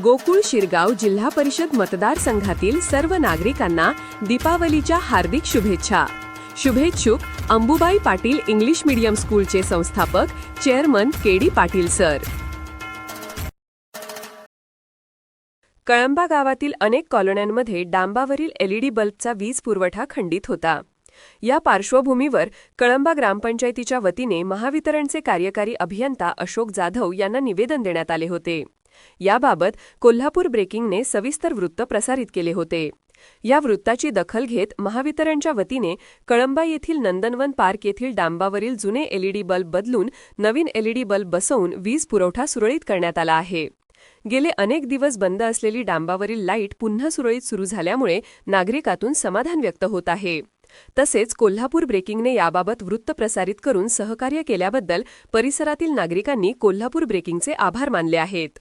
गोकुळ शिरगाव जिल्हा परिषद मतदारसंघातील सर्व नागरिकांना दीपावलीच्या हार्दिक शुभेच्छा. शुभेच्छुक अंबुबाई पाटील इंग्लिश मीडियम स्कूलचे संस्थापक chairman K D Patil sir. Kalamba गावातील अनेक कॉलन्यांमध्ये डांबावरील एलईडी बल्बचा वीज पुरवठा खंडित होता. या पार्श्वभूमीवर कळंबा ग्रामपंचायतीच्या वतीने महावितरणचे कार्यकारी अभियंता अशोक जाधव यांना निवेदन देण्यात आले होते. याबाबत कोल्हापूर ब्रेकिंगने सविस्तर वृत्त प्रसारित केले होते. या वृत्ताची दखल घेत महावितरणच्या वतीने कळंबा येथील नंदनवन पार्क येथील डांबावरील जुने एलईडी बल्ब बदलून नवीन एलईडी बल्ब बसवून वीज पुरवठा सुरळीत करण्यात आला आहे. गेले अनेक दिवस बंद असलेली डांबावरील लाइट पुन्हा सुरळीत सुरू झाल्यामुळे नागरिकातून समाधान व्यक्त होत आहे. तसेच कोल्हापूर ब्रेकिंगने याबाबत वृत्त प्रसारित करून सहकार्य केल्याबद्दल परिसरातील नागरिकांनी कोल्हापूर ब्रेकिंगचे आभार मानले आहेत.